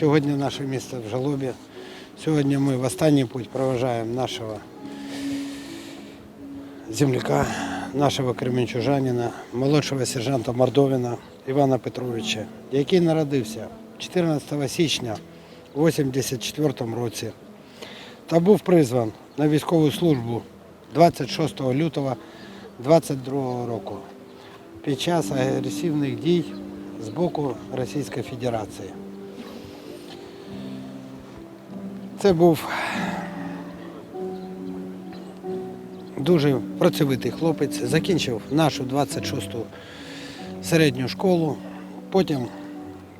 Сьогодні наше місто в жалобі. Сьогодні ми в останній путь проважаємо нашого земляка, нашого кременчужанина, молодшого сержанта Мордовина Івана Петровича, який народився 14 січня у 84 році та був призван на військову службу 26 лютого 22 року під час агресивних дій з боку Російської Федерації. Це був дуже працьовитий хлопець, закінчив нашу 26-ту середню школу, потім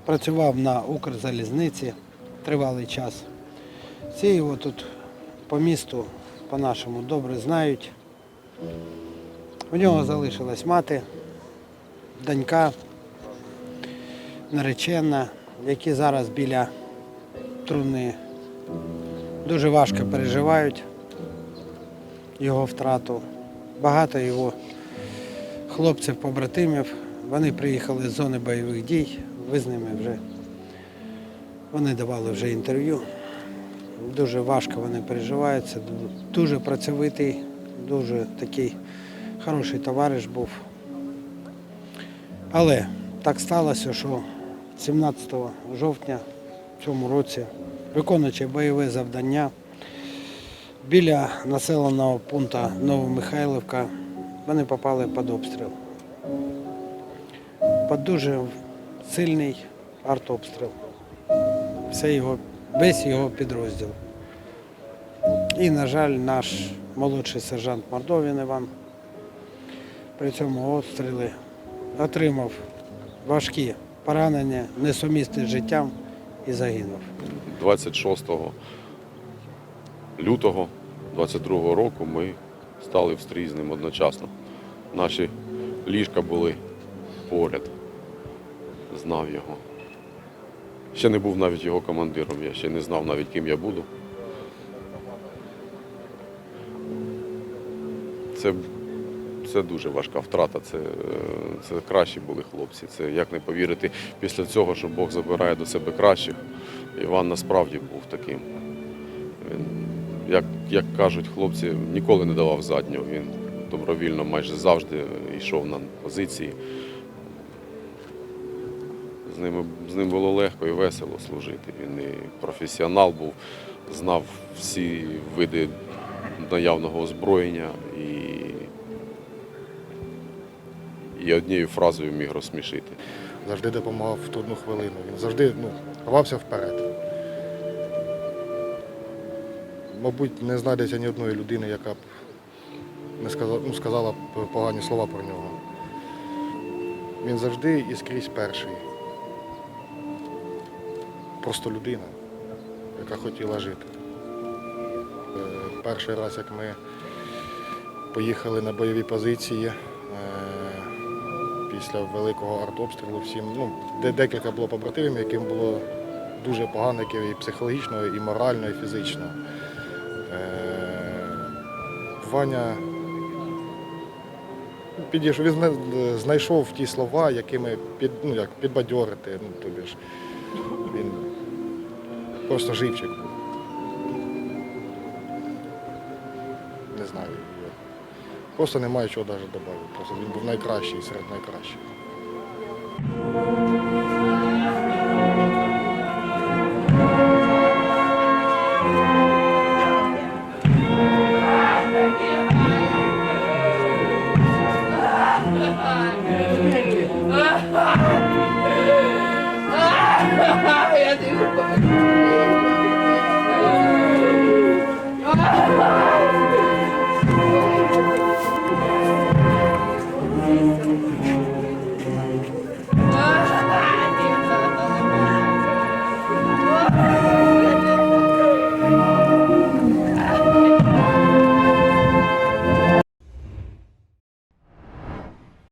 працював на Укрзалізниці тривалий час. Всі його тут по місту, по-нашому, добре знають. У нього залишилась мати, донька, наречена, які зараз біля труни дуже важко переживають його втрату. Багато його хлопців, побратимів, вони приїхали з зони бойових дій, ви з ними вже вони давали вже інтерв'ю. Дуже важко вони переживають. Це дуже працьовитий, дуже такий хороший товариш був. Але так сталося, що 17 жовтня в цьому році, виконуючи бойове завдання біля населеного пункту Новомихайлівка, вони попали під обстріл. Під дуже сильний артобстріл. Все його, весь його підрозділ. І, на жаль, наш молодший сержант Мордовін Іван при цьому обстрілі отримав важкі поранення, несумісні з життям і загинув. 26 лютого 22 року ми стали в стрій з ним одночасно. Наші ліжка були поряд. Знав його. Ще не був навіть його командиром, я ще не знав навіть ким я буду. Це, це дуже важка втрата. Це, це кращі були хлопці. Це як не повірити після цього, що Бог забирає до себе кращих. Іван насправді був таким. Він, як, як кажуть хлопці, ніколи не давав заднього. Він добровільно майже завжди йшов на позиції. З ним, з ним було легко і весело служити. Він і професіонал був, знав всі види наявного озброєння і, однією фразою міг розсмішити. завжди допомагав в трудну хвилину. Він завжди ну, рвався вперед. Мабуть, не знайдеться ні одної людини, яка б не сказала, ну, сказала б погані слова про нього. Він завжди і скрізь перший. Просто людина, яка хотіла жити. Е, Перший раз, як ми поїхали на бойові позиції, після великого артобстрілу всім. Ну, де декілька було побратимів, яким було дуже погано, і психологічно, і морально, і фізично. Е, Ваня підійшов, він знайшов ті слова, якими під, ну, як, підбадьорити. Ну, тобі ж, він просто живчик Просто немає чого навіть додати. Просто він був найкращий серед найкращих.